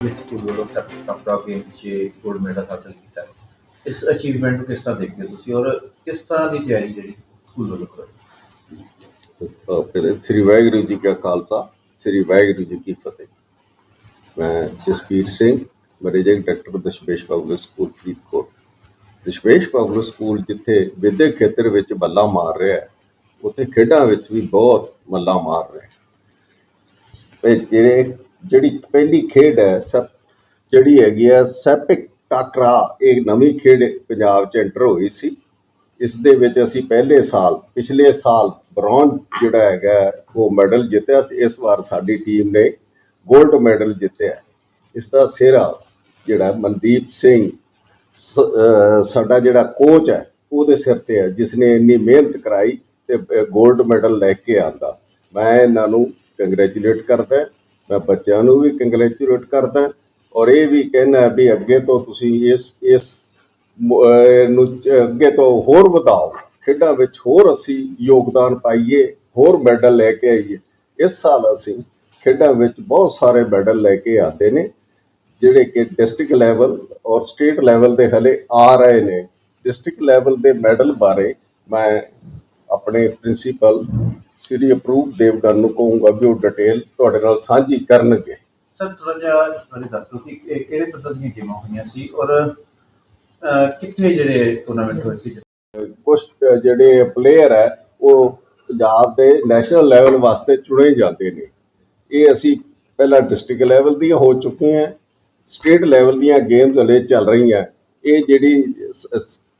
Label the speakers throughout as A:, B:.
A: ਵਿੱਚ ਸਕੂਲ ਵੱਲੋਂ ਸੈਪਟ ਟਾਪਰਾ gold medal ਹਾਸਲ ਕੀਤਾ ਹੈ। ਇਸ ਅਚੀਵਮੈਂਟ ਨੂੰ ਕਿਸ ਤਰ੍ਹਾਂ ਦੇਖਦੇ ਹੋ ਤੁਸੀਂ ਔਰ ਕਿਸ ਤਰ੍ਹਾਂ ਦੀ ਤਿਆਰੀ ਜਿਹੜੀ ਸਕੂਲ ਵੱਲੋਂ ਕਰ?
B: ਇਸ ਤੋਂ ਫਿਰ ਸ੍ਰੀ ਵਾਹਿਗੁਰੂ ਜੀ ਕਾ ਖਾਲਸਾ, ਸ੍ਰੀ ਵਾਹਿਗੁਰੂ ਜੀ ਕੀ ਫਤਿਹ। ਮੈਂ Jaspir Singh managing director Dashmesh public school Faridkot. Dashmesh public school ਜਿੱਥੇ ਵਿਦਿਅਕ ਖੇਤਰ ਵਿੱਚ ਬੱਲਾ ਮਾਰ ਰਿਹਾ ਹੈ, ਉੱਥੇ ਖੇਡਾਂ ਵਿੱਚ ਵੀ ਬਹੁਤ ਮੱਲਾ ਮਾਰ ਰਿਹਾ ਹੈ। ਤੇ ਜਿਹੜੇ ਜਿਹੜੀ ਪਹਿਲੀ ਖੇਡ ਹੈ ਸਭ ਜਿਹੜੀ ਹੈਗੀ ਆ, ਸੈਪਿਕ ਟਾਕਰਾ, ਇਹ ਨਵੀਂ ਖੇਡ ਪੰਜਾਬ 'ਚ ਐਂਟਰ ਹੋਈ ਸੀ। ਇਸ ਦੇ ਵਿੱਚ ਅਸੀਂ ਪਹਿਲੇ ਸਾਲ, ਪਿਛਲੇ ਸਾਲ ਬ੍ਰੌਂਜ ਜਿਹੜਾ ਹੈਗਾ, ਉਹ ਮੈਡਲ ਜਿੱਤਿਆ ਸੀ। ਇਸ ਵਾਰ ਸਾਡੀ ਟੀਮ ਨੇ 골ਡ ਮੈਡਲ ਜਿੱਤਿਆ। ਇਸ ਦਾ ਸਿਹਰਾ ਜਿਹੜਾ ਮਨਦੀਪ ਸਿੰਘ, ਸ- ਸਾਡਾ ਜਿਹੜਾ ਕੋਚ ਹੈ, ਉਹਦੇ ਸਿਰ ਤੇ ਹੈ ਜਿਸ ਨੇ ਇੰਨੀ ਮਿਹਨਤ ਕਰਾਈ ਤੇ 골ਡ ਮੈਡਲ ਲੈ ਕੇ ਆਂਦਾ। ਮੈਂ ਇਹਨਾਂ ਨੂੰ ਕੰਗ੍ਰੈਚੁਲੇਟ ਕਰਦਾ। ਮੈਂ ਬੱਚਿਆਂ ਨੂੰ ਵੀ ਕੰਗ੍ਰੈਚੁਲੇਟ ਕਰਦਾ ਔਰ ਇਹ ਵੀ ਕਹਿਣਾ ਵੀ ਅੱਗੇ ਤੋਂ ਤੁਸੀਂ ਇਸ ਇਸ ਨੂੰ ਅੱਗੇ ਤੋਂ ਹੋਰ ਵਧਾਓ। ਖੇਡਾਂ ਵਿੱਚ ਹੋਰ ਅਸੀਂ ਯੋਗਦਾਨ ਪਾਈਏ, ਹੋਰ ਮੈਡਲ ਲੈ ਕੇ ਆਈਏ। ਇਸ ਸਾਲ ਅਸੀਂ ਖੇਡਾਂ ਵਿੱਚ ਬਹੁਤ ਸਾਰੇ ਮੈਡਲ ਲੈ ਕੇ ਆਤੇ ਨੇ, ਜਿਹੜੇ ਕਿ ਡਿਸਟ੍ਰਿਕਟ ਲੈਵਲ ਔਰ ਸਟੇਟ ਲੈਵਲ ਦੇ ਹਲੇ ਆ ਰਹੇ ਨੇ। ਡਿਸਟ੍ਰਿਕਟ ਲੈਵਲ ਦੇ ਮੈਡਲ ਬਾਰੇ ਮੈਂ ਆਪਣੇ ਪ੍ਰਿੰਸੀਪਲ ਸ੍ਰੀ ਅਪਰੂਵ ਦੇਵਗਨ ਨੂੰ ਕਹੂੰਗਾ ਵੀ ਉਹ ਡਿਟੇਲ ਤੁਹਾਡੇ ਨਾਲ ਸਾਂਝੀ ਕਰਨਗੇ।
A: ਸਰ ਥੋੜਾ ਜਿਹਾ ਇਸ ਬਾਰੇ ਦੱਸੋ ਕਿ ਕਿਹੜੇ ਪੱਧਰ ਦੀਆਂ ਗੇਮਾਂ ਹੋਈਆਂ ਸੀ ਔਰ ਅਹ, ਕਿੱਥੇ ਜਿਹੜੇ ਟੂਰਨਾਮੈਂਟ ਹੋਏ ਸੀ?
B: ਕੁਝ ਜਿਹੜੇ ਪਲੇਅਰ ਹੈ ਉਹ ਪੰਜਾਬ ਦੇ ਨੈਸ਼ਨਲ ਲੈਵਲ ਵਾਸਤੇ ਚੁਣੇ ਜਾਂਦੇ ਨੇ। ਇਹ ਅਸੀਂ ਪਹਿਲਾਂ ਡਿਸਟ੍ਰਿਕਟ ਲੈਵਲ ਦੀਆਂ ਹੋ ਚੁੱਕੇ ਹਾਂ ਸਟੇਟ ਲੈਵਲ ਦੀਆਂ ਗੇਮਸ ਹਲੇ ਚੱਲ ਰਹੀਆਂ। ਇਹ ਜਿਹੜੀ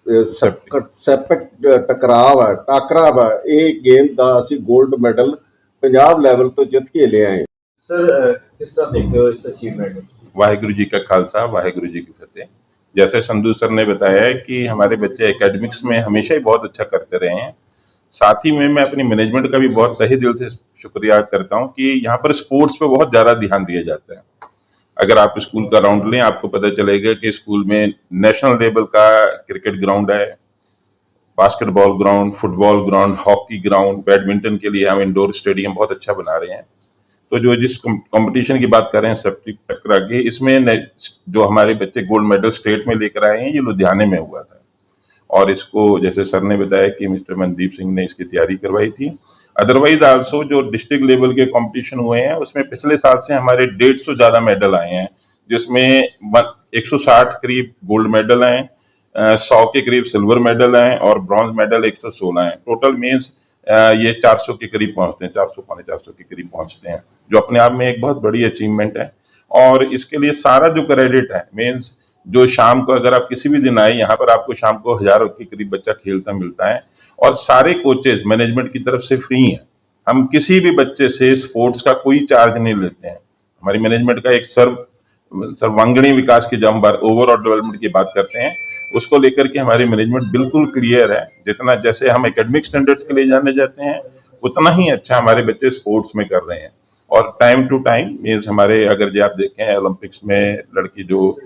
B: ਸੈਪਕ। ਟਕਰਾਵ ਹੈ ਟਾਕਰਾ ਹੈ। ਇਹ ਗੇਮ ਦਾ ਅਸੀਂ 골ਡ ਮੈਡਲ ਪੰਜਾਬ ਲੈਵਲ ਤੋਂ ਜਿੱਤ ਕੇ ਲਿਆਏ
A: ਸਰ ਇਸ
C: ਅਚੀਵਮੈਂਟ जी का खालसा वाहिगुरु जी की फतेह जैसे संधु सर ने बताया कि हमारे बच्चे एकेडमिक्स में हमेशा ही बहुत अच्छा करते रहे हैं साथ ही में मैं अपनी मैनेजमेंट का भी बहुत तहे दिल से शुक्रिया करता हूँ कि यहाँ पर स्पोर्ट्स पे बहुत ज़्यादा ध्यान दिया जाता है अगर आप स्कूल का राउंड लें, आपको पता चलेगा कि स्कूल में नेशनल लेवल का क्रिकेट ग्राउंड है, basketball ground, football ground, hockey ground, badminton के लिए हम इंडोर स्टेडियम बहुत अच्छा बना रहे हैं। तो जो जिस कंपटीशन की बात कर रहे हैं सेप्टिक टकरा के इसमें जो हमारे बच्चे गोल्ड मेडल स्टेट में लेकर आए हैं, ये लुधियाने में हुआ था। और इसको, जैसे सर ने बताया कि मिस्टर मनदीप सिंह ने इसकी तैयारी करवाई थी अदरवाइज़ आल्सो जो डिस्ट्रिक्ट लेवल के कंपटीशन हुए हैं, उसमें पिछले साल से हमारे डेढ़ सौ ज़्यादा मेडल आए हैं, जिसमें एक सौ साठ करीब गोल्ड मेडल हैं सौ के करीब सिल्वर मेडल हैं और ब्रॉन्ज मेडल एक सौ सोलह हैं टोटल मीन्स ये 400 के करीब पहुँचते हैं 400 पौने 400 के करीब पहुँचते हैं, जो अपने आप में एक बहुत बड़ी अचीवमेंट है। और इसके लिए सारा जो क्रेडिट है मीन्स जो शाम को अगर आप किसी भी दिन आए, यहाँ पर आपको शाम को हज़ारों के करीब बच्चा खेलता मिलता है और सारे कोचेज मैनेजमेंट की तरफ़ से फ्री हैं। हम किसी भी बच्चे से स्पोर्ट्स का कोई चार्ज नहीं लेते हैं। हमारी मैनेजमेंट का एक सर्व, सर्वांगीण विकास की जब हम ओवरऑल डेवलपमेंट की बात करते हैं, उसको लेकर के हमारी मैनेजमेंट बिल्कुल क्लियर है। जितना जैसे हम एकेडमिक स्टैंडर्ड्स के लिए जाने जाते हैं, उतना ही अच्छा हमारे बच्चे स्पोर्ट्स में कर रहे हैं। और टाइम टू टाइम मीन्स हमारे, अगर जो आप देखें ओलंपिक्स में लड़की जो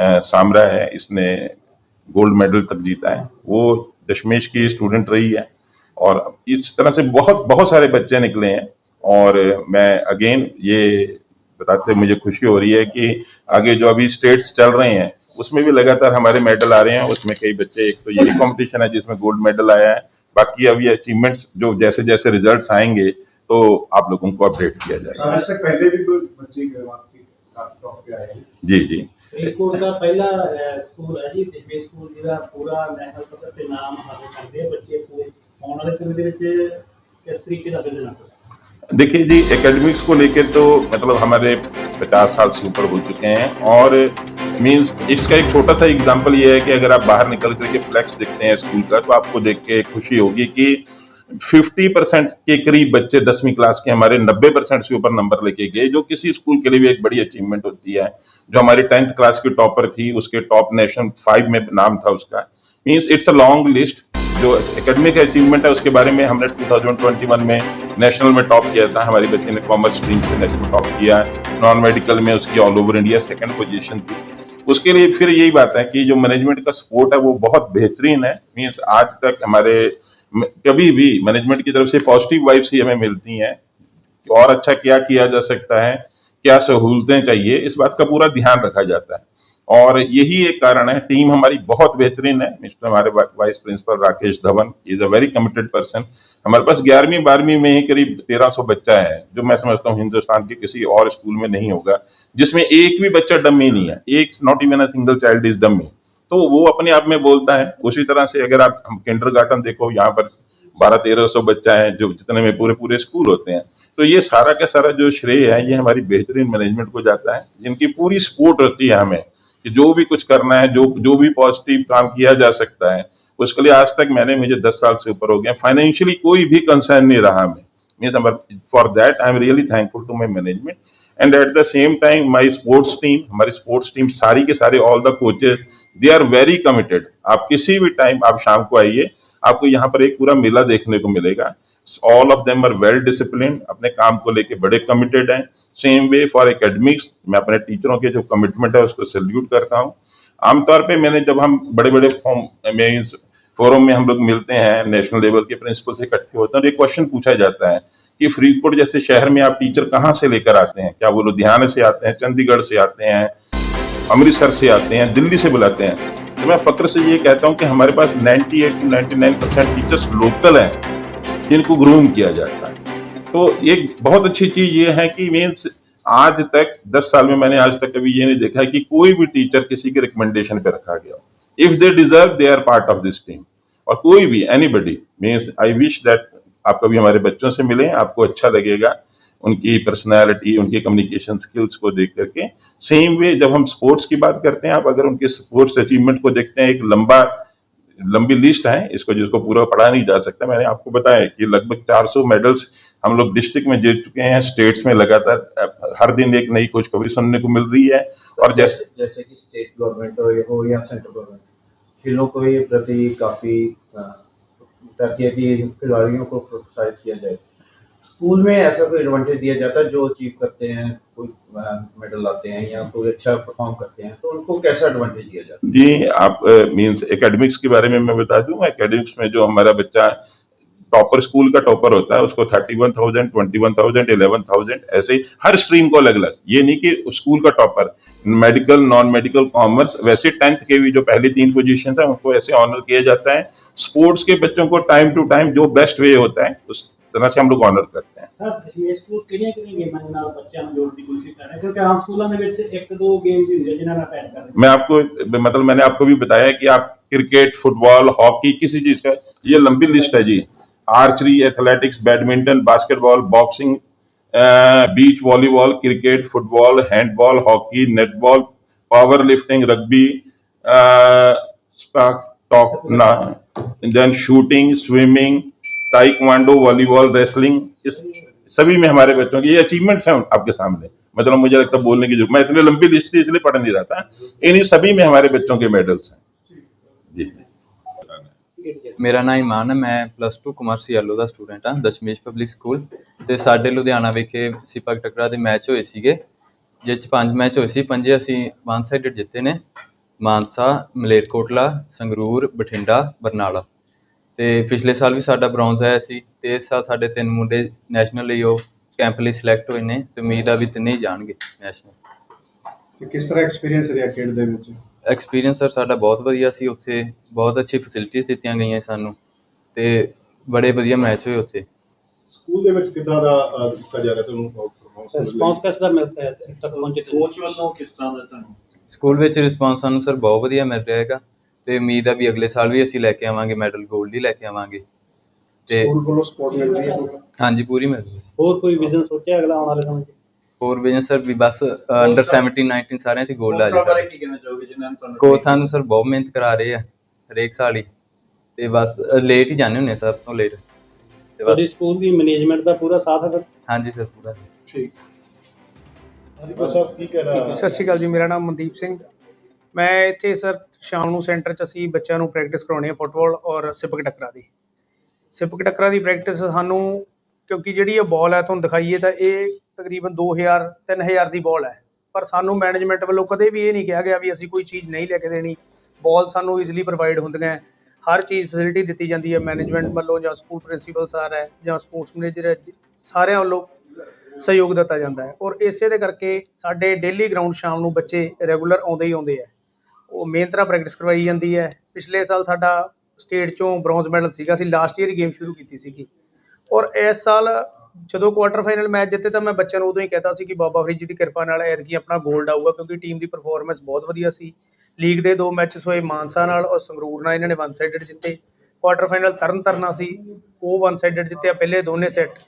C: सामरा है, इसने गोल्ड मेडल तक जीता है, वो दशमेश की स्टूडेंट रही है। और इस तरह से बहुत बहुत सारे बच्चे निकले हैं। और मैं अगेन ये बताते मुझे खुशी हो रही है कि आगे जो अभी स्टेट्स चल रहे हैं उसमें भी लगातार हमारे मेडल आ रहे हैं। उसमें कई बच्चे एक तो यही कॉम्पिटिशन है जिसमें गोल्ड मेडल आया है। बाकी अभी अचीवमेंट्स जो जैसे जैसे रिज़ल्ट आएँगे तो आप लोगों को अपडेट किया जाएगा।
D: पहले भी कोई बच्चे आए।
C: जी जी।
E: ਫਰੀਦਕੋਟ ਦਾ ਪਹਿਲਾ ਅਹ, ਸਕੂਲ ਹੈ ਜੀ ਦਿੱਬੇ ਸਕੂਲ ਜਿਹਦਾ ਪੂਰਾ ਨੈਸ਼ਨਲ ਪੱਧਰ ਤੇ ਨਾਮ ਹਾਸਲ ਕਰਦੇ ਆ ਬੱਚੇ ਪੂਰੇ ਆਉਣ ਵਾਲੇ ਸਮੇਂ ਦੇ ਵਿੱਚ ਕਿਸ ਤਰੀਕੇ ਦਾ ਵਿਜ਼ਨ ਹੈ
C: देखिए जी एकेडमिक्स को लेकर तो मतलब हमारे 50 साल से ऊपर हो चुके हैं और मींस इसका एक छोटा सा एग्जांपल ये है कि अगर आप बाहर निकल करके फ्लैक्स देखते हैं स्कूल का तो आपको देख के खुशी होगी कि 50 परसेंट के करीब बच्चे दसवीं क्लास के हमारे 90 परसेंट से ऊपर नंबर लेके गए, जो किसी स्कूल के लिए भी एक बड़ी अचीवमेंट होती है, जो हमारी टेंथ क्लास की टॉपर थी, उसके टॉप नेशन फाइव में नाम था उसका। Means it's a long list जो एकेडमिक अचीवमेंट है, उसके बारे में हमने 2021 में नेशनल में टॉप किया था। हमारी बच्चे ने कॉमर्स स्ट्रीम से नेशनल टॉप किया नॉन मेडिकल में उसकी all over India second position थी। उसके लिए फिर यही बात है कि जो मैनेजमेंट का सपोर्ट है, वो बहुत बेहतरीन है। मीन्स आज तक हमारे कभी भी मैनेजमेंट की तरफ़ से पॉजिटिव वाइब्स ही हमें मिलती हैं और अच्छा क्या किया जा सकता है, क्या सहूलतें चाहिए, इस बात का पूरा ध्यान रखा जाता है। और यही एक कारण है टीम हमारी बहुत बेहतरीन है मिस्टर हमारे vice principal Rakesh Dhawan is a very committed person हमारे पास ग्यारहवीं, बारहवीं में ही करीब तेरह सौ बच्चा है, जो मैं समझता हूँ हिंदुस्तान के किसी और स्कूल में नहीं होगा, जिसमें एक भी बच्चा डम्मी नहीं है, एक not even a single child is dummy तो वो अपने आप में बोलता है। उसी तरह से अगर आप हम गार्डन देखो, यहाँ पर बारह तेरह सौ बच्चा है, जो जितने में पूरे पूरे स्कूल होते हैं। तो ये सारा का सारा जो श्रेय है, ये हमारी बेहतरीन मैनेजमेंट को जाता है, जिनकी पूरी सपोर्ट होती है हमें कि जो भी कुछ करना है, जो जो भी पॉजिटिव काम किया जा सकता है, उसके लिए आज तक मैंने मुझे दस साल से ऊपर हो गया। फाइनेंशियली कोई भी कंसर्न नहीं रहा हमें। Means for that I am really thankful to my management and at the same time my sports team हमारी स्पोर्ट्स टीम सारी के सारे all the coaches they are very committed आप किसी भी टाइम आप शाम को आइए, आपको यहाँ पर एक पूरा मेला देखने को मिलेगा। All of them are well discipline अपने काम को लेके बड़े कमिटेड हैं। सेम वे फॉर एकेडमिक्स मैं अपने टीचरों के जो कमिटमेंट है उसको सैल्यूट करता हूँ। आमतौर पे मैंने जब हम बड़े बड़े फॉर्म फोरम में हम लोग मिलते हैं नेशनल लेवल के प्रिंसिपल से इकट्ठे होते हैं और एक क्वेश्चन पूछा जाता है कि फरीदकोट जैसे शहर में आप टीचर कहाँ से लेकर आते हैं? क्या वो लुधियाना से आते हैं, चंडीगढ़ से आते हैं? अमृतसर से आते हैं, दिल्ली से बुलाते हैं। तो मैं फक्र से ये कहता हूँ कि हमारे पास 98 टू 99 परसेंट टीचर्स लोकल हैं, जिनको ग्रूम किया जाता है। तो एक बहुत अच्छी चीज़ ये है कि मीन्स आज तक 10 साल में मैंने आज तक कभी ये नहीं देखा कि कोई भी टीचर किसी के रिकमेंडेशन पे रखा गया if they deserve they are part of this team और कोई भी anybody means I wish that आप कभी हमारे बच्चों से मिलें, आपको अच्छा लगेगा। उनकी पर्सनालिटी उनके कम्युनिकेशन स्किल्स को देख करके सेम वे जब हम स्पोर्ट्स की बात करते हैं, आप अगर उनके स्पोर्ट्स अचीवमेंट को देखते हैं, एक लंबा, लंबी लिस्ट है, इसको जिसको पूरा पढ़ा नहीं जा सकता, मैंने आपको बताया कि लगभग 400 मेडल्स हम लोग डिस्ट्रिक्ट में जीत चुके हैं स्टेट्स में लगातार हर दिन एक नई खुशखबरी सुनने को मिल रही है, और जैसे
A: जैसे कि स्टेट गवर्नमेंट हो या सेंट्रल गवर्नमेंट खेलों को प्रति काफ़ी खिलाड़ियों को प्रोत्साहित किया जाए। स्कूल में ऐसा कोई एडवांटेज दिया जाता है जो अचीव करते हैं, कोई मेडल लाते हैं या कोई अच्छा परफॉर्म करते हैं तो उनको कैसा एडवांटेज दिया जाता है?
C: जी, आप मींस एकेडमिक्स के बारे में मैं बता दूँ एकेडमिक्स में जो हमारा बच्चा टॉपर स्कूल का टॉपर होता है, उसको thirty one thousand twenty one thousand eleven thousand ऐसे ही हर स्ट्रीम को अलग अलग ये नहीं कि स्कूल का topper medical non medical commerce वैसे टेंथ के भी जो पहली तीन पोजीशन है, उनको ऐसे ऑनर किया जाता है। स्पोर्ट्स के बच्चों को टाइम टू टाइम जो बेस्ट वे होता है, उस तो तरह से हम लोग ऑनर करते हैं। मैं आपको मतलब मैंने आपको भी बताया कि आप क्रिकेट फुटबॉल हॉकी किसी चीज़ का ये लंबी लिस्ट है जी। Archery athletics badminton basketball boxing beach volleyball cricket football handball hockey netball power lifting rugby top ना then shooting swimming taekwondo volleyball wrestling इस सभी में हमारे बच्चों की ये अचीवमेंट्स हैं आपके सामने मतलब मुझे लगता है बोलने की जरूरत मैं इतनी लंबी लिस्ट थी इसलिए पढ़ नहीं रहा था इन्हीं सभी में हमारे बच्चों के मेडल्स हैं जी
F: ਮੇਰਾ ਨਾਮ ਇਮਾਨ ਹੈ ਮੈਂ ਪਲੱਸ 2 ਕਮਰਸ ਯੈਲੋ ਦਾ ਸਟੂਡੈਂਟ ਹਾਂ ਦਸ਼ਮੇਸ਼ ਪਬਲਿਕ ਸਕੂਲ ਤੇ ਸਾਡੇ ਲੁਧਿਆਣਾ ਵਿਖੇ ਸਿਪਕ ਟਕਰਾ ਦੇ ਮੈਚ ਹੋਏ ਸੀਗੇ ਜਿਸ 'ਚ ਪੰਜ ਮੈਚ ਹੋਏ ਸੀ ਪੰਜੇ ਅਸੀਂ ਵਨ ਸਾਈਡਡ ਜਿੱਤੇ ਨੇ ਮਾਨਸਾ ਮਲੇਰਕੋਟਲਾ ਸੰਗਰੂਰ ਬਠਿੰਡਾ ਬਰਨਾਲਾ ਤੇ ਪਿਛਲੇ ਸਾਲ ਵੀ ਸਾਡਾ ਬ੍ਰੌਂਜ਼ ਆਇਆ ਸੀ ਤੇ ਇਸ ਸਾਲ ਸਾਡੇ ਤਿੰਨ ਮੁੰਡੇ ਨੈਸ਼ਨਲ ਲਈ ਉਹ ਕੈਂਪ ਲਈ ਸਿਲੈਕਟ ਹੋਏ ਨੇ ਤੇ ਉਮੀਦ ਆ ਵੀ ਤਿੰਨੇ ਹੀ ਜਾਣਗੇ ਨੈਸ਼ਨਲ
D: ਤੇ ਕਿਸ ਤਰ੍ਹਾਂ ਐਕਸਪੀਰੀਅੰਸ ਰਿਹਾ ਖੇਡ ਦੇ ਵਿੱਚ?
F: ਐਕਸਪੀਰੀਅੰਸ ਸਰ ਸਾਡਾ ਬਹੁਤ ਵਧੀਆ ਸੀ ਉੱਥੇ ਬਹੁਤ ਅੱਛੀ ਫੈਸਿਲਿਟੀਆਂ ਦਿੱਤੀਆਂ ਗਈਆਂ ਸਾਨੂੰ ਤੇ ਬੜੇ ਵਧੀਆ ਮੈਚ ਹੋਏ ਉੱਥੇ।
D: ਸਕੂਲ ਦੇ ਵਿੱਚ ਕਿੱਦਾਂ ਦਾ ਅਹ, ਦਿੱਤਾ ਜਾ ਰਿਹਾ ਤੁਹਾਨੂੰ?
E: ਰਿਸਪੌਂਸ ਕਿਸ ਦਾ ਮਿਲਦਾ ਹੈ? ਤੱਕ ਪਹੁੰਚੇ
A: ਸੋਚ ਵੱਲੋਂ ਕਿਸ ਤਰ੍ਹਾਂ ਦਾ ਤੁਹਾਨੂੰ?
F: ਸਕੂਲ ਵਿੱਚ ਰਿਸਪਾਂਸ ਸਾਨੂੰ ਸਰ ਬਹੁਤ ਵਧੀਆ ਮਿਲ ਰਿਹਾ ਹੈਗਾ। ਤੇ ਉਮੀਦ ਆ ਵੀ ਅਗਲੇ ਸਾਲ ਵੀ ਅਸੀਂ ਲੈ ਕੇ ਆਵਾਂਗੇ ਮੈਡਲ 골ਡ ਹੀ ਲੈ ਕੇ ਆਵਾਂਗੇ। ਤੇ
D: ਸਕੂਲ ਵੱਲੋਂ ਸਪੋਰਟ ਮਿਲ ਰਹੀ ਹੈ
F: ਹਾਂਜੀ ਪੂਰੀ ਮਿਲ ਰਹੀ ਹੈ।
E: ਹੋਰ ਕੋਈ ਵਿਜ਼ਨ ਸੋਚਿਆ ਅਗਲਾ ਆਉਣ ਵਾਲੇ ਸਮੇਂ 'ਚ?
F: ਹੋਰ ਵੀ ਸਰ ਵੀ ਬਸ ਅੰਡਰ 17 19 ਸਾਰਿਆਂ 'ਚ 골ਡ ਆ
A: ਕੋਚਾਂ ਬਾਰੇ
F: ਜਾਏ
A: ਕੀ ਕਹਿਣਾ ਚਾਹੋਗੇ ਜਿਨ੍ਹਾਂ ਨੇ ਤੁਹਾਨੂੰ
F: ਕੋਚ ਸਾਨੂੰ ਸਰ ਬਹੁਤ ਮਿਹਨਤ ਕਰਾ ਰਹੇ ਆ ਹਰੇਕ ਸਾਲ ਹੀ। ਤੇ ਬਸ ਲੇਟ ਹੀ ਜਾਂਦੇ ਹੁੰਦੇ ਸਭ ਤੋਂ ਲੇਟ ਤੇ
E: ਤੁਹਾਡੀ
F: ਬਸ
E: ਸਕੂਲ ਦੀ ਮੈਨੇਜਮੈਂਟ ਦਾ ਪੂਰਾ ਸਾਥ ਹੈ
F: ਹਾਂਜੀ ਸਰ ਪੂਰਾ।
D: ਠੀਕ। ਹਰੀਪੁਰ ਸਾਹਿਬ ਕੀ ਕਹਿਣਾ
G: ਸਤਿ ਸ਼੍ਰੀ ਅਕਾਲ ਜੀ ਮੇਰਾ ਨਾਮ ਮਨਦੀਪ ਸਿੰਘ। ਮੈਂ ਇੱਥੇ ਸਰ ਸ਼ਾਮ ਨੂੰ ਸੈਂਟਰ 'ਚ ਅਸੀਂ ਬੱਚਿਆਂ ਨੂੰ ਪ੍ਰੈਕਟਿਸ ਕਰਾਉਣੀ ਹੈ ਫੁੱਟਬਾਲ ਔਰ ਸਿਪਕ ਟੱਕਰਾ ਦੀ। ਸਿਪਕ ਟੱਕਰਾ ਦੀ ਪ੍ਰੈਕਟਿਸ ਸਾਨੂੰ ਕਿਉਂਕਿ ਜਿਹੜੀ ਇਹ ਬਾਲ ਹੈ ਤੁਹਾਨੂੰ ਦਿਖਾਈਏ ਤਾਂ ਇਹ ਤਕਰੀਬਨ 2000 3000 ਦੀ ਬਾਲ ਹੈ। ਪਰ ਸਾਨੂੰ ਮੈਨੇਜਮੈਂਟ ਵੱਲੋਂ ਕਦੇ ਵੀ ਇਹ ਨਹੀਂ ਕਿਹਾ ਗਿਆ ਵੀ ਅਸੀਂ ਕੋਈ ਚੀਜ਼ ਨਹੀਂ ਲੈ ਕੇ ਦੇਣੀ। ਬਾਲ ਸਾਨੂੰ ਈਜ਼ੀਲੀ ਪ੍ਰੋਵਾਈਡ ਹੁੰਦੀਆਂ ਹੈ। ਹਰ ਚੀਜ਼ ਫੈਸਿਲਿਟੀ ਦਿੱਤੀ ਜਾਂਦੀ ਹੈ ਮੈਨੇਜਮੈਂਟ ਵੱਲੋਂ ਜਾਂ ਸਕੂਲ ਪ੍ਰਿੰਸੀਪਲ ਸਰ ਹੈ ਜਾਂ ਸਪੋਰਟਸ ਮੈਨੇਜਰ ਹੈ ਸਾਰਿਆਂ ਵੱਲੋਂ ਸਹਿਯੋਗ ਦਿੱਤਾ ਜਾਂਦਾ ਹੈ। ਔਰ ਇਸੇ ਦੇ ਕਰਕੇ ਸਾਡੇ ਡੇਲੀ ਗਰਾਊਂਡ ਸ਼ਾਮ ਨੂੰ ਬੱਚੇ ਰੈਗੂਲਰ ਆਉਂਦੇ ਹੀ ਆਉਂਦੇ ਆ ਉਹ ਮਿਹਨਤ ਨਾਲ ਪ੍ਰੈਕਟਿਸ ਕਰਵਾਈ ਜਾਂਦੀ ਹੈ। ਪਿਛਲੇ ਸਾਲ ਸਾਡਾ ਸਟੇਟ ਚੋਂ ਬ੍ਰੌਂਜ਼ ਮੈਡਲ ਸੀਗਾ। ਅਸੀਂ ਲਾਸਟ ਈਅਰ ਗੇਮ ਸ਼ੁਰੂ ਕੀਤੀ ਸੀਗੀ। ਔਰ ਇਸ ਸਾਲ ਜਦੋਂ ਕੁਆਟਰ ਫਾਈਨਲ ਮੈਚ ਜਿੱਤੇ ਤਾਂ ਮੈਂ ਬੱਚਿਆਂ ਨੂੰ ਉਦੋਂ ਹੀ ਕਹਿਤਾ ਸੀ ਕਿ ਬਾਬਾ ਫਰੀਦ ਜੀ ਦੀ ਕਿਰਪਾ ਨਾਲ ਐਤਕੀ ਆਪਣਾ 골ਡ ਆਊਗਾ ਕਿਉਂਕਿ ਟੀਮ ਦੀ ਪਰਫਾਰਮੈਂਸ ਬਹੁਤ ਵਧੀਆ ਸੀ। ਲੀਗ ਦੇ ਦੋ ਮੈਚਸ ਹੋਏ ਮਾਨਸਾ ਨਾਲ ਔਰ ਸੰਗਰੂਰ ਨਾਲ ਇਹਨਾਂ ਨੇ ਵਨ ਸਾਈਡਡ ਜਿੱਤੇ। ਕੁਆਟਰ ਫਾਈਨਲ ਤਰਨ ਤਰਨਾ ਸੀ। ਉਹ ਵਨ ਸਾਈਡਡ ਜਿੱਤਿਆ। ਪਹਿਲੇ ਦੋਨੇ ਸੈੱਟ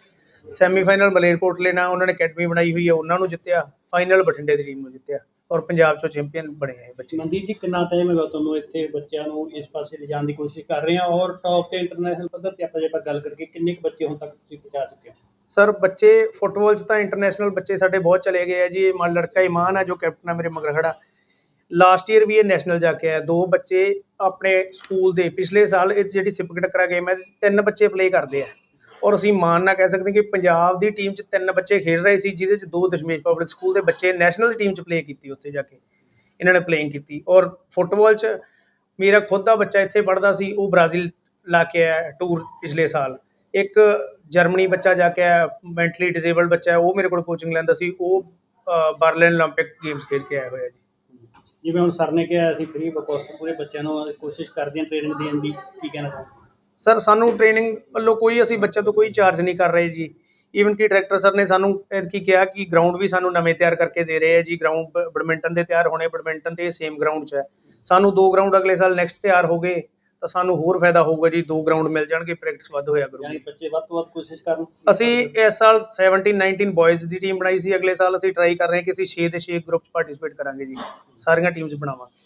G: ਸੈਮੀਫਾਈਨਲ ਮਲੇਰਕੋਟਲੇ ਨਾਲ ਉਹਨਾਂ ਨੇ ਅਕੈਡਮੀ ਬਣਾਈ ਹੋਈ ਹੈ। ਉਹਨਾਂ ਨੂੰ ਜਿੱਤਿਆ। ਫਾਈਨਲ ਬਠਿੰਡੇ ਦੀ ਟੀਮ ਨੂੰ ਜਿੱਤਿਆ। ਔਰ ਪੰਜਾਬ ਚੋਂ ਚੈਂਪੀਅਨ ਬਣੇ ਇਹ ਬੱਚੇ।
E: ਮਨਦੀਪ ਜੀ ਕਿੰਨਾ ਟਾਈਮ ਹੈਗਾ ਤੁਹਾਨੂੰ ਇੱਥੇ ਬੱਚਿਆਂ ਨੂੰ ਇਸ ਪਾਸੇ ਲਿਜਾਣ ਦੀ ਕੋਸ਼ਿਸ਼ ਕਰ ਰਹੇ ਆ? ਔਰ ਟੌਪ ਤੇ ਇੰਟਰਨੈਸ਼ਨਲ ਪੱਧਰ ਤੇ ਆਪਾਂ ਜੇ ਆਪਾਂ ਗੱਲ ਕਰੀਏ ਕਿੰਨੇ ਕੁ ਬੱਚੇ ਹੁਣ ਤੱਕ ਤੁਸੀਂ ਪਹੁੰਚਾ ਚੁੱਕੇ ਹੋ?
G: ਸਰ ਬੱਚੇ ਫੁੱਟਬਾਲ 'ਚ ਤਾਂ ਇੰਟਰਨੈਸ਼ਨਲ ਬੱਚੇ ਸਾਡੇ ਬਹੁਤ ਚਲੇ ਗਏ ਆ ਜੀ। ਇਹ ਮਨ ਲੜਕਾ ਇਮਾਨ ਹੈ ਜੋ ਕੈਪਟਨ ਹੈ ਮੇਰੇ ਮਗਰ ਖੜਾ। ਲਾਸਟ ਈਅਰ ਵੀ ਇਹ ਨੈਸ਼ਨਲ ਜਾ ਕੇ ਆਇਆ। ਦੋ ਬੱਚੇ ਆਪਣੇ ਸਕੂਲ ਦੇ ਪਿਛਲੇ ਸਾਲ ਇਹ ਜਿਹੜੀ ਸਿਪਕ ਟੱਕਰਾ ਗੇਮ ਹੈ ਤਿੰਨ ਬੱਚੇ ਪਲੇ ਕਰਦੇ ਆ। ਔਰ ਅਸੀਂ ਮਾਣ ਨਾਲ ਕਹਿ ਸਕਦੇ ਹਾਂ ਕਿ ਪੰਜਾਬ ਦੀ ਟੀਮ 'ਚ ਤਿੰਨ ਬੱਚੇ ਖੇਡ ਰਹੇ ਸੀ ਜਿਹਦੇ 'ਚ ਦੋ ਦਸ਼ਮੇਸ਼ ਪਬਲਿਕ ਸਕੂਲ ਦੇ ਬੱਚੇ ਨੈਸ਼ਨਲ ਟੀਮ 'ਚ ਪਲੇ ਕੀਤੀ ਉੱਥੇ ਜਾ ਕੇ ਇਹਨਾਂ ਨੇ ਪਲੇਇੰਗ ਕੀਤੀ ਔਰ ਫੁੱਟਬਾਲ 'ਚ ਮੇਰਾ ਖੁਦ ਦਾ ਬੱਚਾ ਇੱਥੇ ਪੜ੍ਹਦਾ ਸੀ ਉਹ ਬ੍ਰਾਜ਼ੀਲ ਲਾ ਕੇ ਆਇਆ ਟੂਰ ਪਿਛਲੇ ਸਾਲ ਇੱਕ ਜਰਮਨੀ ਬੱਚਾ ਜਾ ਕੇ ਆਇਆ ਮੈਂਟਲੀ ਡਿਸੇਬਲਡ ਬੱਚਾ ਹੈ ਉਹ ਮੇਰੇ ਕੋਲ ਕੋਚਿੰਗ ਲੈਂਦਾ ਸੀ ਉਹ ਅ, ਬਰਲਿਨ 올림픽 ਗੇਮਸ ਖੇਡ ਕੇ ਆਇਆ ਹੋਇਆ ਜੀ
E: ਜਿਵੇਂ ਹੁਣ ਸਰ ਨੇ ਕਿਹਾ ਅਸੀਂ ਫ੍ਰੀ ਬਕੋਸ ਪੂਰੇ ਬੱਚਿਆਂ ਨੂੰ ਕੋਸ਼ਿਸ਼ ਕਰਦੇ ਹਾਂ ਟ੍ਰੇਨਿੰਗ ਦੇਣ ਦੀ ਕੀ ਕਹਿਣਾ ਚਾਹੁੰਦੇ
G: ਸਰ ਸਾਨੂੰ ਟ੍ਰੇਨਿੰਗ ਵੱਲੋਂ ਕੋਈ ਅਸੀਂ ਬੱਚਿਆਂ ਤੋਂ ਕੋਈ ਚਾਰਜ ਨਹੀਂ ਕਰ ਰਹੇ ਜੀ। ਈਵਨ ਕਿ ਡਾਇਰੈਕਟਰ ਸਰ ਨੇ ਸਾਨੂੰ ਕੀ ਕਿਹਾ ਕਿ ਗਰਾਊਂਡ ਵੀ ਸਾਨੂੰ ਨਵੇਂ ਤਿਆਰ ਕਰਕੇ ਦੇ ਰਹੇ ਆ ਜੀ। ਗਰਾਊਂਡ ਬੈਡਮਿੰਟਨ ਦੇ ਤਿਆਰ ਹੋਣੇ ਬੈਡਮਿੰਟਨ ਤੇ ਸੇਮ ਗਰਾਊਂਡ 'ਚ ਹੈ। ਸਾਨੂੰ ਦੋ ਗਰਾਊਂਡ ਅਗਲੇ ਸਾਲ ਨੈਕਸਟ ਤਿਆਰ ਹੋ ਗਏ ਤਾਂ ਸਾਨੂੰ ਹੋਰ ਫਾਇਦਾ ਹੋਊਗਾ ਜੀ। ਦੋ ਗਰਾਊਂਡ ਮਿਲ ਜਾਣਗੇ ਪ੍ਰੈਕਟਿਸ ਵੱਧ ਹੋਇਆ
E: ਯਾਨੀ
G: ਕਰੂਗੀ
E: ਬੱਚੇ ਵੱਧ ਤੋਂ ਵੱਧ ਕੋਸ਼ਿਸ਼ ਕਰਨ।
G: ਅਸੀਂ ਇਸ ਸਾਲ 17 19 ਬॉयਜ਼ ਦੀ ਟੀਮ ਬਣਾਈ ਸੀ। ਅਗਲੇ ਸਾਲ ਅਸੀਂ ਟਰਾਈ ਕਰ ਰਹੇ ਹਾਂ ਕਿ ਅਸੀਂ 6 ਦੇ 6 ਗਰੁੱਪ ਪਾਰਟਿਸਿਪੇਟ ਕਰਾਂਗੇ ਜੀ। ਸਾਰੀਆਂ ਟੀਮਸ ਬਣਾਵਾਂਗੇ।